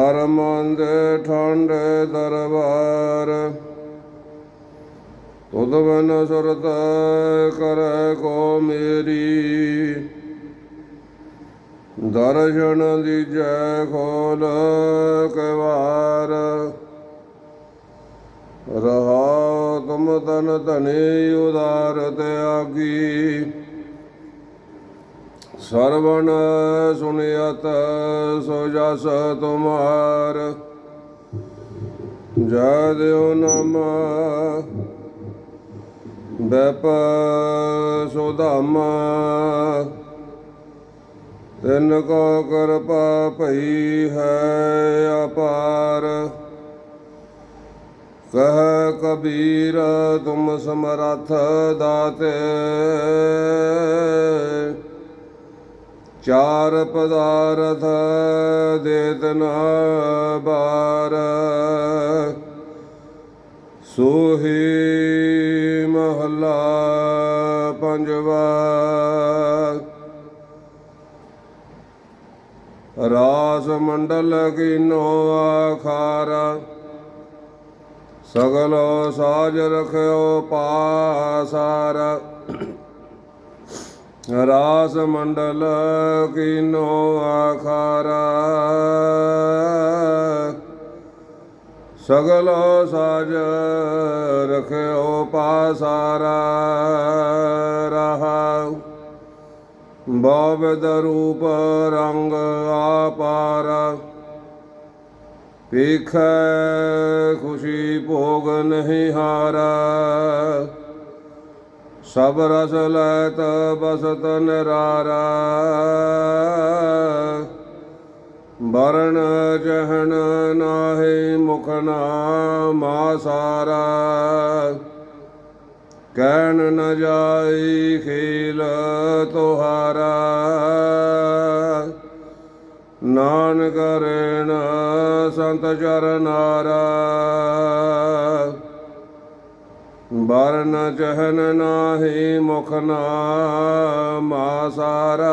ਹਰਮੰਦ ਠੰਡ ਦਰਬਾਰ। ਤੁਧ ਬਨ ਸੁਰਤ ਕਰੈ ਕੋ ਮੇਰੀ। ਦਰਸ਼ਨ ਦੀ ਜੈ ਖੋਲ ਕਵਾਰ। ਰਹਾ ਤੁਮ ਤਨ ਧਨੇ ਉਦਾਰ ਤਿਆਗੀ। ਸਰਵਣ ਸੁਨਿਯਤ ਸੋ ਜਸ ਤੁਮਾਰ। ਜੈ ਦਿਓ ਨਮ। ਬੈਪ ਸੁਧਾਮਾ ਤਿਨ ਕੋ ਕਿਰਪਾ ਭਈ ਹੈ ਅਪਾਰ। ਕਹ ਕਬੀਰ, ਤੁਮ ਸਮਰਥ ਦਾਤੇ। ਚਾਰ ਪਦਾਰਥ ਦੇਤਨਾ ਬਾਰ। ਸੋਹੀ ਮਹਲਾ ਪੰਜਵਾ। ਰਾਸ ਮੰਡਲ ਕੀਨੋ ਆਖਾਰਾ। ਸਗਲ ਸਾਜ ਰਖਿਓ ਪਾਸਾਰ। ਰਾਸ ਮੰਡਲ ਕੀਨੋ ਆਖਾਰਾ। ਸਗਲੋ ਸਾਜ ਰਖਿਓ ਪਾਸਾਰਾ ਰਹਾ। ਬਾਬਦ ਰੂਪ ਰੰਗ ਆਪਾਰ। ਪੀਖੈ ਖੁਸ਼ੀ ਭੋਗ ਨਹੀਂ ਹਾਰਾ। ਸਭ ਰਸ ਲੈਤ ਬਸਤ ਨਿਰਾਰਾ। ਬਰਨ ਜਹਨ ਨਾਹੀ ਮੁਖ ਨਾਮਾ ਸਾਰਾ ਕਹਿਣ ਨ ਜਾਈ ਖੇਲ ਤੁਹਾਰਾ। ਨਾਨਕ ਰੇਣ ਸੰਤ ਚਰਨਾਰਾ। ਬਰਨ ਚਹਨ ਨਾਹੀ ਮੁਖ ਨਾ ਮਾਸਾਰਾ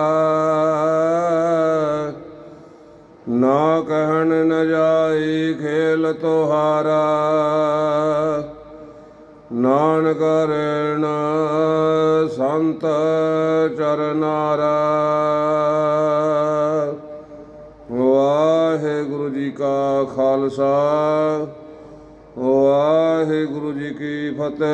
ਨਾ ਕਹਿਣ ਨ ਜਾਈ ਖੇਲ ਤੁਹਾਰਾ। ਨਾਨ ਰੇਣ ਸੰਤ ਚਰਨਾਰਾ। ਵਾਹਿਗੁਰੂ ਜੀ ਕਾ ਖਾਲਸਾ। ਵਾਹਿਗੁਰੂ ਜੀ ਫਤਿਹ